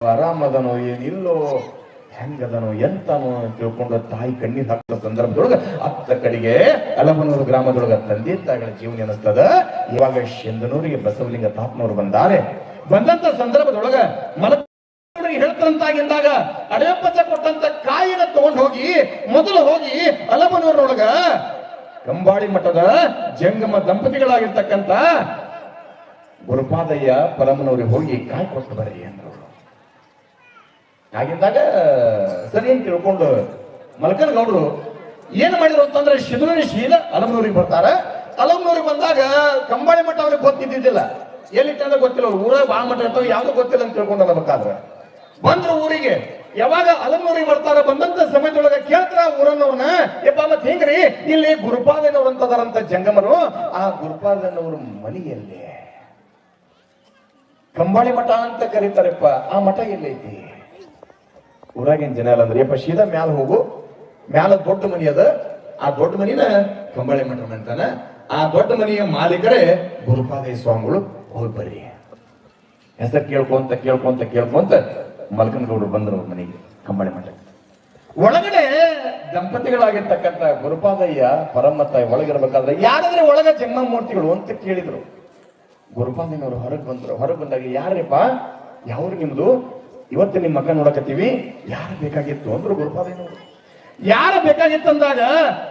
ಆರಾಮದನೋ ಏನಿಲ್ಲೋ, ಹೆಂಗದನೋ ಎಂತನೋ ತಿಳ್ಕೊಂಡು ತಾಯಿ ಕಣ್ಣೀರ್ ಹಾಕಿದ ಸಂದರ್ಭದೊಳಗ ಅತ್ತ ಕಡೆಗೆ ಅಲಮನೂರು ಗ್ರಾಮದೊಳಗ ತಂದೆ ತಾಯಿಗಳ ಜೀವನ ಅನಿಸ್ತದ ಇವಾಗ ಶಂದನೂರಿಗೆ ಬಸವಲಿಂಗ ತಾತ್ನವ್ರು ಬಂದಾರೆ. ಬಂದಂತ ಸಂದರ್ಭದೊಳಗ ಮಲ ಹೇಳ್ತಂತಾಗಿಂದಾಗ ಅಡೆಯಪ್ಪಚ್ಚ ಕೊಟ್ಟಂತ ಕಾಯಿನ ತಗೊಂಡು ಹೋಗಿ ಮೊದಲು ಹೋಗಿ ಅಲಮನೂರೊಳಗ ಕಂಬಾಳಿ ಮಠದ ಜಂಗಮ ದಂಪತಿಗಳಾಗಿರ್ತಕ್ಕಂತ ಗುರುಪಾದಯ್ಯ ಪರಮನವ್ರಿಗೆ ಹೋಗಿ ಕಾಯಿ ಕೊಟ್ಟು ಬರ್ರಿ ಅಂದ್ರು. ಆಗಿದ್ದಾಗ ಸರಿ ಅಂತ ತಿಳ್ಕೊಂಡು ಮಲ್ಕನ್ ಗೌಡ್ರು, ಏನ್ ಮಾಡಿದ್ರು ಅಂತಂದ್ರೆ ಶಿದೂರಿ ಶೀಲ ಅಲಮನೂರಿಗೆ ಬರ್ತಾರ. ಅಲಮನೂರಿಗೆ ಬಂದಾಗ ಕಂಬಾಳಿ ಮಠ ಅವ್ರಿಗೆ ಗೊತ್ತಿದ್ದಿದ್ದಿಲ್ಲ. ಎಲ್ಲಿಟ್ಟಂದ್ರೆ ಗೊತ್ತಿಲ್ಲ. ಅವ್ರು ಊರಾಗ ಬಾ ಮಠ ಇರ್ತಾವ ಯಾವ್ದು ಗೊತ್ತಿಲ್ಲ ಅಂತ ತಿಳ್ಕೊಂಡು ಅನ್ಬೇಕಾದ್ರೆ ಬಂದ್ರು ಊರಿಗೆ. ಯಾವಾಗ ಅಲಮನೂರಿಗೆ ಬರ್ತಾರ, ಬಂದಂತ ಸಮಯದೊಳಗೆ ಕೇಳ್ತಾರ ಊರನ್ನವ್ರನ್ನ ಯಪ್ಪ ಮತ್ ಹಿಂಗ್ರಿ? ಇಲ್ಲಿ ಗುರುಪಾದನವ್ರು ಅಂತದಾರಂತ ಜಂಗಮರು. ಆ ಗುರುಪಾದನವ್ರ ಮನೆಯಲ್ಲಿ. ಕಂಬಾಳಿ ಮಠ ಅಂತ ಕರೀತಾರಪ್ಪ. ಆ ಮಠ ಎಲ್ಲೈತಿ ಊರಾಗಿನ ಜನ ಎಲ್ಲ ಅಂದ್ರೆ, ಯಪ್ಪ, ಸೀದಾ ಮ್ಯಾಲ ಹೋಗು. ಮ್ಯಾಲ ದೊಡ್ಡ ಮನಿ ಅದ. ಆ ದೊಡ್ಡ ಮನಿನ ಕಂಬಳಿ ಮಠ ಅಂತಾನ. ಆ ದೊಡ್ಡ ಮನೆಯ ಮಾಲೀಕರೇ ಗುರುಪಾದಯ ಸ್ವಾಮಿಗಳು ಹೋಗಿ ಬರ್ರಿ. ಹೆಸರು ಕೇಳ್ಕೊಂತ ಕೇಳ್ಕೊಂತ ಕೇಳ್ಕೊಂತ ಮಲ್ಕನಗೌಡರು ಬಂದರು ಮನೆಗೆ ಕಂಬಳಿ ಮಂಟಪ ಒಳಗಡೆ ದಂಪತಿಗಳಾಗಿರ್ತಕ್ಕಂಥ ಗುರುಪಾದಯ್ಯ, ಪರಮತ್ತಾಯ ಒಳಗಿರ್ಬೇಕಾದ್ರೆ ಯಾರಾದ್ರೆ ಒಳಗ ಜನ್ಮ ಮೂರ್ತಿಗಳು ಅಂತ ಕೇಳಿದ್ರು. ಗುರುಪಾದಯ್ಯನವರು ಹೊರಗೆ ಬಂದರು. ಹೊರಗೆ ಬಂದಾಗ ಯಾರಪ್ಪ ಯಾವ್ರು ನಿಮ್ದು? ಇವತ್ತು ನಿಮ್ಮ ಮಗ ನೋಡಕತ್ತೀವಿ. ಯಾರು ಬೇಕಾಗಿತ್ತು ಅಂದ್ರು ಗುರುಪಾದಯ್ಯನವರು ಯಾರು ಬೇಕಾಗಿತ್ತು ಅಂದಾಗ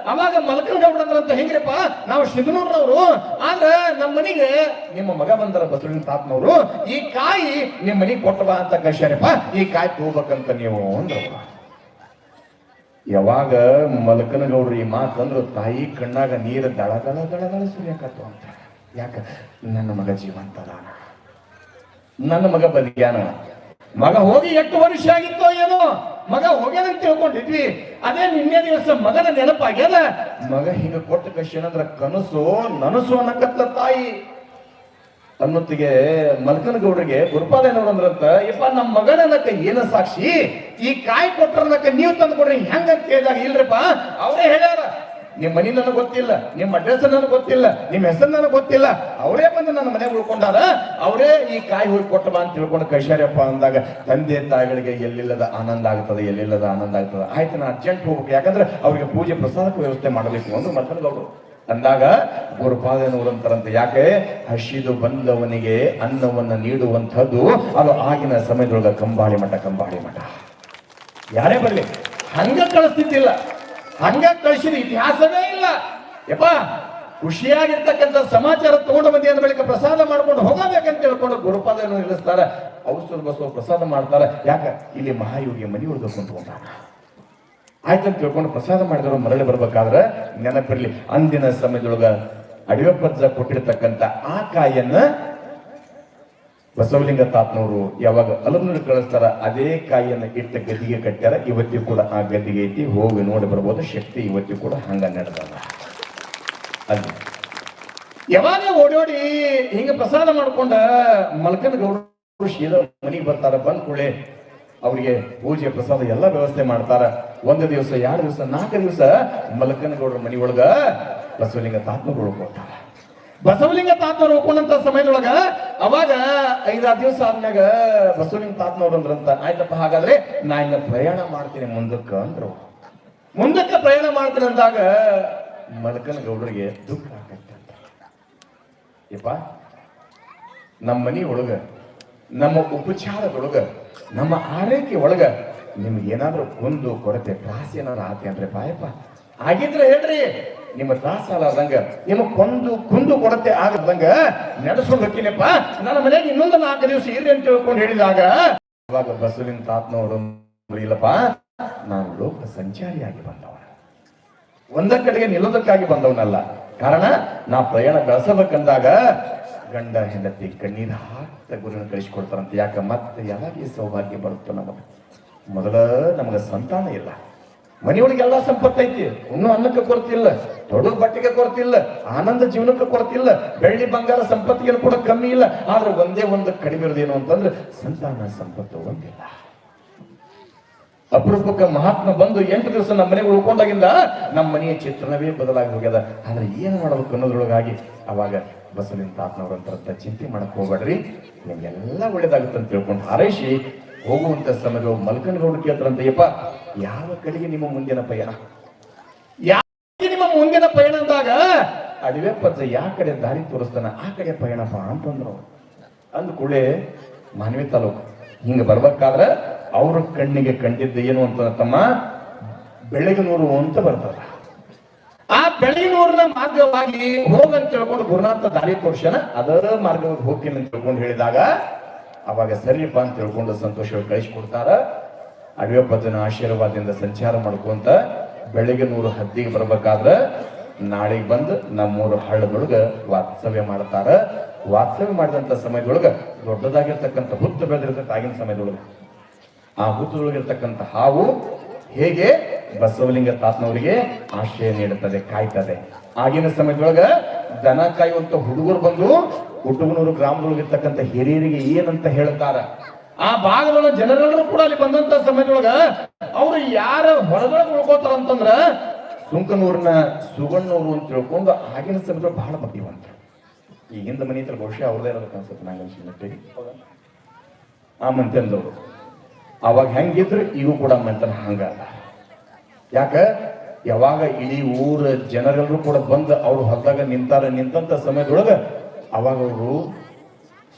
ಅವಾಗ ಮಲ್ಕನಗೌಡ್ರಂತ ಹೆಂಗ್ರಪ್ಪ? ನಾವು ಶಿವನೂರ್ನವರು. ಆದ್ರೆ ನಮ್ಮ ಮನೆಗೆ ನಿಮ್ಮ ಮಗ ಬಂದರ ಬಸವಣ್ಣ ತಾತನವರು. ಈ ಕಾಯಿ ನಿಮ್ಮ ಮನೆಗೆ ಕೊಟ್ಟವ ಅಂತ ಕಳ್ಸ್ಯಾರಪ್ಪ. ಈ ಕಾಯಿ ತಗೋಬೇಕಂತ ನೀವು ಅಂದ್ರು ಯಾವಾಗ ಮಲ್ಕನಗೌಡ್ರು ಈ ಮಾತಂದ್ರು ತಾಯಿ ಕಣ್ಣಾಗ ನೀರು ದಳ ದಳ ದಳ ದಳ ಸುರಿಯಾಕತ್ತು ಅಂತ. ಯಾಕ? ನನ್ನ ಮಗ ಜೀವಂತ ನನ್ನ ಮಗ ಬಲಿಯಾನ. ಮಗ ಹೋಗಿ ಎಷ್ಟು ವರ್ಷ ಆಗಿತ್ತೋ ಏನೋ, ಮಗ ಹೋಗ್ಯಾನಂತ ತಿಳ್ಕೊಂಡಿದ್ವಿ. ಅದೇ ನಿನ್ನೆ ದಿವಸ ಮಗನ ನೆನಪಾಗ್ಯದ, ಮಗ ಹಿಂಗ ಕೊಟ್ಟ ಕಶ್ಯನಂದ್ರ ಕನಸು, ನನಸು ಅನ್ನಕತ್ತ ತಾಯಿ. ಅನ್ನೊತ್ತಿಗೆ ಮಲ್ಕನಗೌಡರಿಗೆ ಗುರುಪಾದಯ್ಯನವ್ರಂದ್ರಂತ ಇಪ್ಪ ನಮ್ಮ ಮಗನಕ್ಕ ಏನ ಸಾಕ್ಷಿ? ಈ ಕಾಯಿ ಕೊಟ್ಟರನಕ್ಕ ನೀವು ತಂದು ಕೊಡ್ರಿ ಹೆಂಗಂತ ಕೇಳಿದಾಗ, ಇಲ್ರಿಪ್ಪ, ಅವರೇ ಹೇಳ್ಯಾರ ನಿಮ್ಮ ಮನೆ ನನಗೆ ಗೊತ್ತಿಲ್ಲ, ನಿಮ್ಮ ಅಡ್ರೆಸ್ ನನಗೆ ಗೊತ್ತಿಲ್ಲ, ನಿಮ್ಮ ಹೆಸರು ನನಗೆ ಗೊತ್ತಿಲ್ಲ. ಅವರೇ ಬಂದು ನನ್ನ ಮನೆಗೆ ಉಳ್ಕೊಂಡಾರ, ಅವರೇ ಈ ಕಾಯಿ ಹುಡ್ಕೊಟ್ಟವ ಅಂತ ತಿಳ್ಕೊಂಡು ಕೈಶಾರ್ಯಪ್ಪ ಅಂದಾಗ, ತಂದೆ ತಾಯಿಗಳಿಗೆ ಎಲ್ಲಿಲ್ಲದ ಆನಂದ ಆಗ್ತದೆ, ಎಲ್ಲಿಲ್ಲದ ಆನಂದ ಆಗ್ತದೆ. ಆಯ್ತು, ನಾ ಅರ್ಜೆಂಟ್ ಹೋಗ್ಬೇಕು. ಯಾಕಂದ್ರೆ ಅವರಿಗೆ ಪೂಜೆ ಪ್ರಸಾದಕ್ಕೆ ವ್ಯವಸ್ಥೆ ಮಾಡಬೇಕು ಅಂತ ಅವರು. ಅಂದಾಗ ಗುರುಪಾದನವರಂತರಂತೆ ಯಾಕೆ? ಹಸಿದು ಬಂದವನಿಗೆ ಅನ್ನವನ್ನು ನೀಡುವಂಥದ್ದು, ಅದು ಆಗಿನ ಸಮಯದೊಳಗ ಕಂಬಾಳಿ ಮಠ ಕಂಬಾಳಿ ಮಠ. ಯಾರೇ ಬರಲಿ, ಹಂಗ ಕಳಿಸ್ತಿದ್ದಿಲ್ಲ. ಹಂಗ ಕಳಿಸಿದ ಇತಿಹಾಸವೇ ಇಲ್ಲ. ಯಪ್ಪ, ಖುಷಿಯಾಗಿರ್ತಕ್ಕಂಥ ಸಮಾಚಾರ ತಗೊಂಡು ಬಂದಿ ಅಂದ ಬಳಿಕ ಪ್ರಸಾದ ಮಾಡ್ಕೊಂಡು ಹೋಗಬೇಕಂತ ತಿಳ್ಕೊಂಡು ಗುರುಪಾದ ನಿಲ್ಲಿಸ್ತಾರೆ. ಔಷಧ ಬಸವ ಪ್ರಸಾದ ಮಾಡ್ತಾರೆ. ಯಾಕ? ಇಲ್ಲಿ ಮಹಾಯೋಗಿ ಮನಿ ಆಯ್ತು ಆಯ್ತಂತ ತಿಳ್ಕೊಂಡು ಪ್ರಸಾದ ಮಾಡಿದ್ರು ಮರಳಿ ಬರ್ಬೇಕಾದ್ರೆ ನೆನಪಿರ್ಲಿ. ಅಂದಿನ ಸಮಯದೊಳಗ ಅಡಿಯಪ್ಪಜ್ಜ ಕೊಟ್ಟಿರ್ತಕ್ಕಂಥ ಆ ಕಾಯನ್ನ ಬಸವಲಿಂಗ ತಾತ್ನವರು ಯಾವಾಗ ಅಲಮನೂರು ಕಳಿಸ್ತಾರ ಅದೇ ಕಾಯಿಯನ್ನು ಇಟ್ಟ ಗದ್ದಿಗೆ ಕಟ್ಟ್ಯಾರ, ಇವತ್ತಿಗೂ ಕೂಡ ಆ ಗದ್ದಿಗೆ ಐತಿ ಹೋಗಿ ನೋಡಿ ಬರ್ಬೋದು. ಶಕ್ತಿ ಇವತ್ತಿಗೂ ಕೂಡ ಹಂಗ ನಡೆದ ಅಲ್ಲಿ ಯಾವಾಗ ಓಡೋಡಿ ಹಿಂಗ ಪ್ರಸಾದ ಮಾಡ್ಕೊಂಡ ಮಲ್ಕನ ಗೌಡರು ಶೀಲ ಮನೆಗೆ ಬರ್ತಾರ, ಬಂದ ಕೂಡಲೇ ಅವರಿಗೆ ಪೂಜೆ, ಪ್ರಸಾದ ಎಲ್ಲ ವ್ಯವಸ್ಥೆ ಮಾಡ್ತಾರ. ಒಂದು ದಿವಸ, ಎರಡು ದಿವಸ, ನಾಲ್ಕು ದಿವಸ ಮಲ್ಕನ ಮನೆಯೊಳಗ ಮನಿ ಒಳಗ ಬಸವಲಿಂಗ ತಾತ್ಮಗಳು ಕೊಟ್ಟಾರ ಬಸವಲಿಂಗ ತಾತನವ್ರು ಹೋಗ್ಕೊಂಡಂತ ಸಮಯದೊಳಗ ಅವಾಗ ಐದಾರು ದಿವಸ ಆದ್ಮ್ಯಾಗ ಬಸವಲಿಂಗ ತಾತನವ್ರು ಅಂದ್ರಂತ ಆಯ್ತಪ್ಪ, ಹಾಗಾದ್ರೆ ನಾ ಇನ್ನ ಪ್ರಯಾಣ ಮಾಡ್ತೀನಿ ಮುಂದಕ್ಕ ಅಂದ್ರು. ಮುಂದಕ್ಕ ಪ್ರಯಾಣ ಮಾಡ್ತೀನಿ ಅಂದಾಗ ಮಲಕನ ಗೌಡರಿಗೆ ದುಃಖ ಆಗತ್ತಂತ ಯಪ್ಪ ನಮ್ಮ ಮನಿ ಒಳಗ, ನಮ್ಮ ಉಪಚಾರದೊಳಗ, ನಮ್ಮ ಆರೈಕೆ ಒಳಗ ನಿಮ್ಗೆ ಏನಾದ್ರೂ ಕುಂದು ಕೊರತೆ, ತ್ರಾಸ ಏನಾದ್ರು ಆತೇನ್ರಿ ಪಾಯಪ್ಪ ಆಗಿದ್ರೆ ಹೇಳ್ರಿ ನಿಮ್ಮ ತ್ರಾಸ ಅಲಾರ್ದಂಗ ನಿಮ್ಮ ಕೊಂದು, ಕುಂದು ಕೊಡತೆ ಆಗದಂಗ ನಡೆಸ್ಕೊಂಡು ಹೋಗ್ತೀನಪ್ಪ. ನನ್ನ ಮನೆಗೆ ಇನ್ನೊಂದು ನಾಲ್ಕು ದಿವಸ ಇರ್ರಿ ಅಂತ ತಿಳ್ಕೊಂಡು ಹೇಳಿದಾಗ, ಇವಾಗ ಬಸವಿನ ತಾತ್ನವರು ಇಲ್ಲಪ್ಪ ನಾನು ಲೋಕ ಸಂಚಾರಿಯಾಗಿ ಬಂದವ ಒಂದ ಕಡೆಗೆ ನಿಲ್ಲೋದಕ್ಕಾಗಿ ಬಂದವನಲ್ಲ. ಕಾರಣ, ನಾ ಪ್ರಯಾಣ ಬೆಳೆಸಬೇಕಂದಾಗ ಗಂಡ, ಹೆಂಡತಿ, ಕಣ್ಣೀರು ಹಾಕ್ತ ಗುರುನ ಕಳಿಸ್ಕೊಡ್ತಾರಂತೆ. ಯಾಕ? ಮತ್ತೆ ಯಾವಾಗ ಸೌಭಾಗ್ಯ ಬರುತ್ತೋ ನಮಗೆ? ಮೊದಲ ನಮಗ ಸಂತಾನ ಇಲ್ಲ. ಮನೆಯೊಳಗೆ ಎಲ್ಲಾ ಸಂಪತ್ತೈತಿ. ಇನ್ನೂ ಅನ್ನಕ್ಕೆ ಕೊರತಿಲ್ಲ, ದೊಡ್ಡ ಬಟ್ಟೆಗೆ ಕೊರತಿಲ್ಲ, ಆನಂದ ಜೀವನಕ್ಕೆ ಕೊರತಿಲ್ಲ, ಬೆಳ್ಳಿ ಬಂಗಾರ ಸಂಪತ್ತಿಗೆ ಕೂಡ ಕಮ್ಮಿ ಇಲ್ಲ. ಆದ್ರೆ ಒಂದೇ ಒಂದು ಕಡಿಮೆ ಇರೋದೇನು ಅಂತಂದ್ರೆ ಸಂತಾನ ಸಂಪತ್ತು ಒಂದಿಲ್ಲ. ಅಪರೂಪಕ್ಕೆ ಮಹಾತ್ಮ ಬಂದು ಎಂಟು ದಿವಸ ನಮ್ಮ ಮನೆಗೆ ಉಳ್ಕೊಂಡಾಗಿಂದ ನಮ್ಮ ಮನೆಯ ಚಿತ್ರಣವೇ ಬದಲಾಗಿ ಹೋಗ್ಯದ. ಆದ್ರೆ ಏನು ಮಾಡಬೇಕು ಅನ್ನೋದ್ರೊಳಗಾಗಿ ಅವಾಗ ಬಸವಿನ ತಾತನವ್ರಂತ ಚಿಂತೆ ಮಾಡಕ್ ಹೋಗ್ಬೇಡ್ರಿ. ನಿಮ್ಗೆಲ್ಲ ಒಳ್ಳೇದಾಗುತ್ತೆ ಅಂತ ತಿಳ್ಕೊಂಡು ಹಾರೈಸಿ ಹೋಗುವಂತ ಸಮಯದಲ್ಲಿ ಮಲ್ಕನಗೌಡ ಕೇಳ್ತಾರಂತೆ ಯಪ್ಪ ಯಾವ ಕಡೆಗೆ ನಿಮ್ಮ ಮುಂದಿನ ಪಯಣ ಯಾವ ನಿಮ್ಮ ಮುಂದಿನ ಪಯಣ ಅಂದಾಗ ಅಡಿವೆ ಪಜ್ಜ ಯಾವ ಕಡೆ ದಾರಿ ತೋರಿಸ್ತಾನ, ಆ ಕಡೆ ಪಯಣಪ್ಪ ಅಂತಂದ್ರು. ಅಂದ ಕೂಡಲೇ ಮಾನವಿ ತಾಲೂಕು, ಹಿಂಗ ಬರ್ಬೇಕಾದ್ರ ಅವ್ರ ಕಣ್ಣಿಗೆ ಕಂಡಿದ್ದ ಏನು ಅಂತ ತಮ್ಮ ಬೆಳಗಿನೂರು ಅಂತ ಬರ್ತಾರ ಆ ಬೆಳಗಿನೂರಿನ ಮಾರ್ಗವಾಗಿ ಹೋಗಂತ ತಿಳ್ಕೊಂಡು ಗುರುನಾಥ ದಾರಿ ತೋರ್ಸನ ಅದರ ಮಾರ್ಗವಾಗಿ ಹೋಗ್ತೀನಿ ಅಂತ ತಿಳ್ಕೊಂಡು ಹೇಳಿದಾಗ ಅವಾಗ ಸರಿಯಪ್ಪ ಅಂತ ತಿಳ್ಕೊಂಡು ಸಂತೋಷವಾಗಿ ಕಳಿಸ್ಕೊಡ್ತಾರ ಅಡವೆ ಪದ್ದನ ಆಶೀರ್ವಾದದಿಂದ ಸಂಚಾರ ಮಾಡ್ಕೊಂತ ಬೆಳಿಗ್ಗೆ ನೂರು ಹದ್ದಿಗೆ ಬರ್ಬೇಕಾದ್ರ ನಾಳೆಗೆ ಬಂದು ನಮ್ಮೂರು ಹಳ್ಳದೊಳಗೆ ವಾಸ್ತವ್ಯ ಮಾಡ್ತಾರ. ವಾಸ್ತವ್ಯ ಮಾಡಿದಂತ ಸಮಯದೊಳಗ ದೊಡ್ಡದಾಗಿರ್ತಕ್ಕಂಥ ಹುತ್ತು ಬೆಳೆದಿರ್ತಕ್ಕ ಆಗಿನ ಸಮಯದೊಳಗೆ. ಆ ಹುತ್ತದೊಳಗಿರ್ತಕ್ಕಂಥ ಹಾವು ಹೇಗೆ ಬಸವಲಿಂಗ ತಾತನವರಿಗೆ ಆಶ್ರಯ ನೀಡುತ್ತದೆ, ಕಾಯ್ತದೆ. ಆಗಿನ ಸಮಯದೊಳಗ ದನ ಕಾಯುವಂತ ಹುಡುಗರು ಬಂದು ಹುಡುಗನೂರು ಗ್ರಾಮದೊಳಗೆ ಇರ್ತಕ್ಕಂಥ ಹಿರಿಯರಿಗೆ ಏನಂತ ಹೇಳ್ತಾರ? ಆ ಭಾಗದೊಳಗ ಜನರೆಲ್ಲರೂ ಕೂಡ ಅಲ್ಲಿ ಬಂದಂತ ಸಮಯದೊಳಗ ಅವ್ರು ಯಾರ ಹೊರದೊಳಗೆ ಉಳ್ಕೋತಾರ ಅಂತಂದ್ರ ಸುಂಕನೂರನ್ನ ಸುಗಣ್ಣೂರು ಅಂತ ತಿಳ್ಕೊಂಡು ಆಗಿನ ಸಮಯದೊಳಗೆ ಬಹಳ ಭಕ್ತಿವಂತರು ಈಗಿಂದ ಮನೆ ಹತ್ರ ಬಹುಶಃ ಅವ್ರದೇ ಇರೋದಕ್ಕೆ ಅನ್ಸುತ್ತೆ ನಂಗೆ ಆ ಮಂತ್ಯಂದವರು. ಅವಾಗ ಹೆಂಗಿದ್ರು ಈಗ ಕೂಡ ಮಂತ್ರ ಹಂಗಲ್ಲ ಯಾಕ? ಯಾವಾಗ ಇಡೀ ಊರ ಜನರೆಲ್ಲರೂ ಕೂಡ ಬಂದು ಅವರು ಹೊಲದಾಗ ನಿಂತಾರೆ, ನಿಂತಂತ ಸಮಯದೊಳಗೆ ಅವಾಗ ಅವರು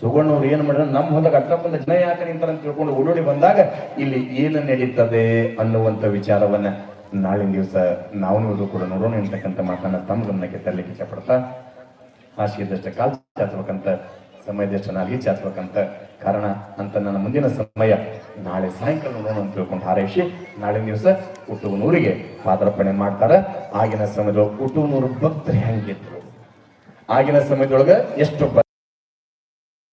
ಸುಗಣ್ಣವ್ರು ಏನು ಮಾಡಿದ್ರೆ ನಮ್ಮ ಹೊಲದಾಗ ಬಂದ ಜನ ಯಾಕೆ ನಿಂತಾರ ಅಂತ ತಿಳ್ಕೊಂಡು ಓಡೋಡಿ ಬಂದಾಗ ಇಲ್ಲಿ ಏನು ನಡೀತದೆ ಅನ್ನುವಂತ ವಿಚಾರವನ್ನ ನಾಳಿನ ದಿವಸ ನಾವು ನೀವು ಕೂಡ ನೋಡೋಣ ಅಂತಕ್ಕಂಥ ಮಾತನ್ನ ತಮ್ಮ ಗಮನಕ್ಕೆ ತರಲಿಕ್ಕೆ ಇಷ್ಟಪಡ್ತಾ ಹಾಸಿಗೆದಷ್ಟು ಕಾಲ್ ಚಾಚಬೇಕಂತ ಸಮಯದಷ್ಟು ಈಚೆ ಚಾಚಬೇಕಂತ ಕಾರಣ ಅಂತ ನನ್ನ ಮುಂದಿನ ಸಮಯ. ನಾಳೆ ಸಾಯಂಕಾಲ ನೋಡೋಣ ಅಂತ ತಿಳ್ಕೊಂಡು ಹಾರೈಸಿ, ನಾಳೆ ದಿವಸ ಹುಟ್ಟುವನೂರಿಗೆ ಪಾದಾರ್ಪಣೆ ಮಾಡ್ತಾರ. ಆಗಿನ ಸಮಯದೊಳಗೆ ಹುಟ್ಟುವನೂರು ಭಕ್ತರು ಹೆಂಗಿದ್ರು? ಆಗಿನ ಸಮಯದೊಳಗೆ ಎಷ್ಟು